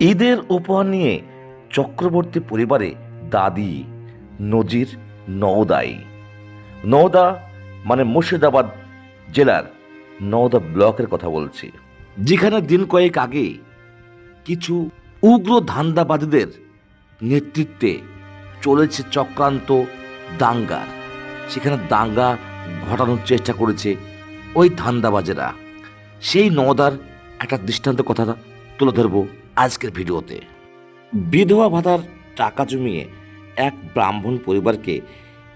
ঈদের উপহার নিয়ে চক্রবর্তী পরিবারে দাদি, নজির, নওদাই। নওদা মানে মুর্শিদাবাদ জেলার নওদা ব্লকের কথা বলছি। যেখানে দিন কয়েক আগে কিছু উগ্র ধান্দাবাদীদের নেতৃত্বে চলেছে চক্রান্ত দাঙ্গার সেখানে দাঙ্গা ঘটানোর চেষ্টা করেছে ওই ধান্দাবাজেরা। সেই নওদার একটা দৃষ্টান্ত কথা তুলে ধরবো। আজকের ভিডিওতে। বিধবা ভাতার টাকা জমিয়ে এক ব্রাহ্মণ পরিবারকে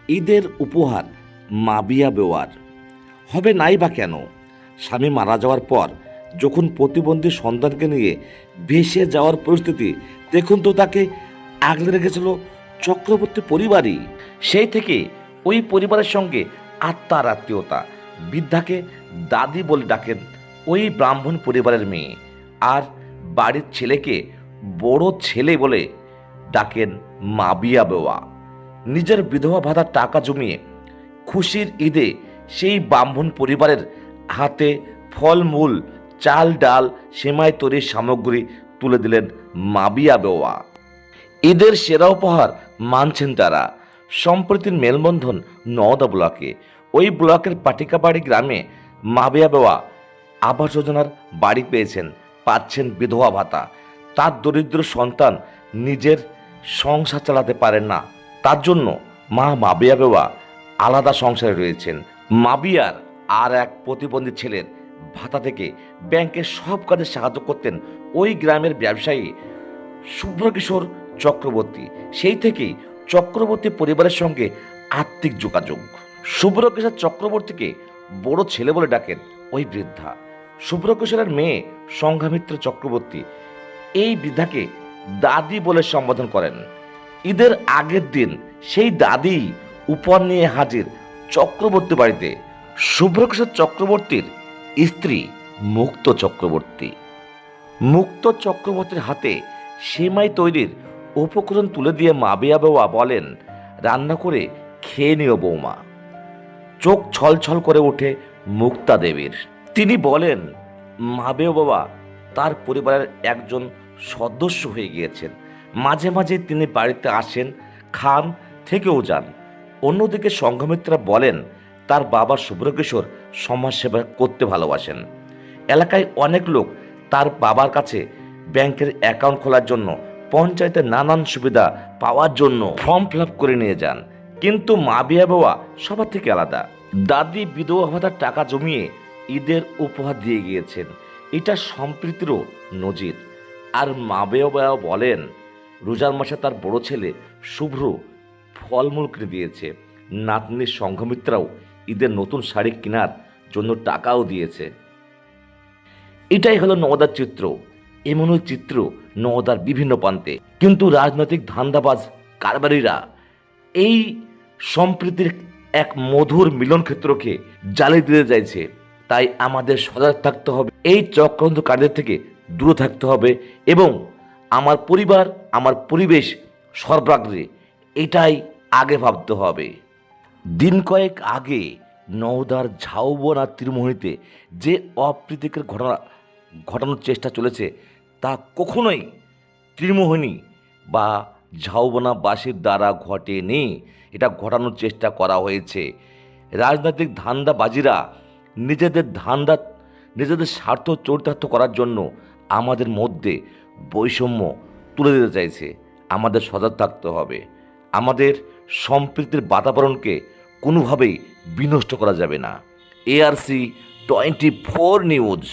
ঈদের উপহার মাবিয়া বেওয়ার। হবে নাই বা কেন? স্বামী মারা যাওয়ার পর যখন প্রতিবন্ধী সন্তানকে নিয়ে ভেসে যাওয়ার পরিস্থিতি, দেখুন তো তাকে আগলে রেখেছিল চক্রবর্তী পরিবারই। সেই থেকে ওই পরিবারের সঙ্গে আত্মার আত্মীয়তা বৃদ্ধাকে দাদি বলে ডাকেন ওই ব্রাহ্মণ পরিবারের মেয়ে। আর বাড়ির ছেলেকে বড় ছেলে বলে ডাকেন মাবিয়া বেওয়া। নিজের বিধবা ভাতার টাকা জমিয়ে খুশির ঈদে সেই ব্রাহ্মণ পরিবারের হাতে ফলমূল, চাল, ডাল, সেমাই তৈরির সামগ্রী তুলে দিলেন মাবিয়া বেওয়া। ঈদের সেরা উপহার মানছেন তারা। সম্প্রতির মেলবন্ধন নওদা ব্লকে, ওই ব্লকের পাটিকাবাড়ি গ্রামে মাবিয়া বেওয়া আবাস যোজনার বাড়ি পেয়েছেন পাচ্ছেন বিধবা ভাতা। তার দরিদ্র সন্তান নিজের সংসার চালাতে পারেন না। তার জন্য মা মাবিয়া বেওয়া আলাদা সংসারে রয়েছেন। মাবিয়ার আর এক প্রতিবন্ধী ছেলের ভাতা থেকে ব্যাংকের সব কাজে সাহায্য করতেন ওই গ্রামের ব্যবসায়ী শুভ্রকিশোর চক্রবর্তী। সেই থেকেই চক্রবর্তী পরিবারের সঙ্গে আত্মিক যোগাযোগ। শুভ্রকিশোর চক্রবর্তীকে বড় ছেলে বলে ডাকেন ওই বৃদ্ধা। শুভ্রকিশোরের মেয়ে সংঘামিত্র চক্রবর্তী এই বৃদ্ধাকে দাদি বলে সম্বোধন করেন। ঈদের আগের দিন সেই দাদি উপহার নিয়ে হাজির চক্রবর্তী বাড়িতে শুভ্রকিশোর চক্রবর্তীর স্ত্রী মুক্ত চক্রবর্তী। মুক্ত চক্রবর্তীর হাতে সেমাই তৈরির উপকরণ তুলে দিয়ে মাবিয়া বাবা বলেন, রান্না করে খেয়ে নিও বৌমা। চোখ ছলছল করে ওঠে মুক্তা দেবীর। তিনি বলেন মাবেও বাবা, তার পরিবারের একজন সদস্য হয়ে গিয়েছেন। মাঝে মাঝে তিনি বাড়িতে আসেন, খান, থেকেও যান। অন্যদিকে সংঘমিত্রা বলেন, তার বাবা শুভ্রকিশোর সমাজসেবা করতে ভালোবাসেন। এলাকায় অনেক লোক তার বাবার কাছে ব্যাংকের অ্যাকাউন্ট খোলার জন্য পঞ্চায়েতের নানান সুবিধা পাওয়ার জন্য ফর্ম ফিল করে নিয়ে যান। কিন্তু মা বিয়া বাবা সবার থেকে আলাদা। দাদি বিধবা ভাতার টাকা জমিয়ে ঈদের উপহার দিয়ে গিয়েছেন। এটা সম্প্রীতিরও নজির। আর মা বিয়া বলেন, রোজার মাসে তার বড় ছেলে শুভ্র ফলমূল কিনে দিয়েছে। নাতনির সংঘমিত্রাও ঈদের নতুন শাড়ি কেনার জন্য টাকাও দিয়েছে। এটাই হলো নওদার চিত্র। এমনই চিত্র নওদার বিভিন্ন প্রান্তে। কিন্তু রাজনৈতিক ধান্দাবাজ কারবারিরা এই সম্প্রীতির এক মধুর মিলন ক্ষেত্রকে জ্বালিয়ে দিতে চাইছে। তাই আমাদের সজাগ থাকতে হবে। এই চক্রান্ত চক্রান্তকারীদের থেকে দূরে থাকতে হবে এবং আমার পরিবার, আমার পরিবেশ সর্বাগ্রে এটাই আগে ভাবতে হবে। দিন কয়েক আগে নওদার ঝাউবনা তীরমোহিনীতে যে অপ্রীতিকর ঘটনা, ঘটানোর চেষ্টা চলেছে, তা কখনোই ত্রিমোহিনী বা ঝাউবনাবাসীর দ্বারা ঘটেনি। এটা ঘটানোর চেষ্টা করা হয়েছে। রাজনৈতিক ধান্দাবাজিরা নিজেদের ধান্দা, নিজেদের স্বার্থ চরিতার্থ করার জন্য আমাদের মধ্যে বৈষম্য তুলে দিতে চাইছে। আমাদের সজাগ থাকতে হবে। আমাদের সম্প্রীতির বাতাবরণকে কোনোভাবেই বিনষ্ট করা যাবে না। ARC twenty four news.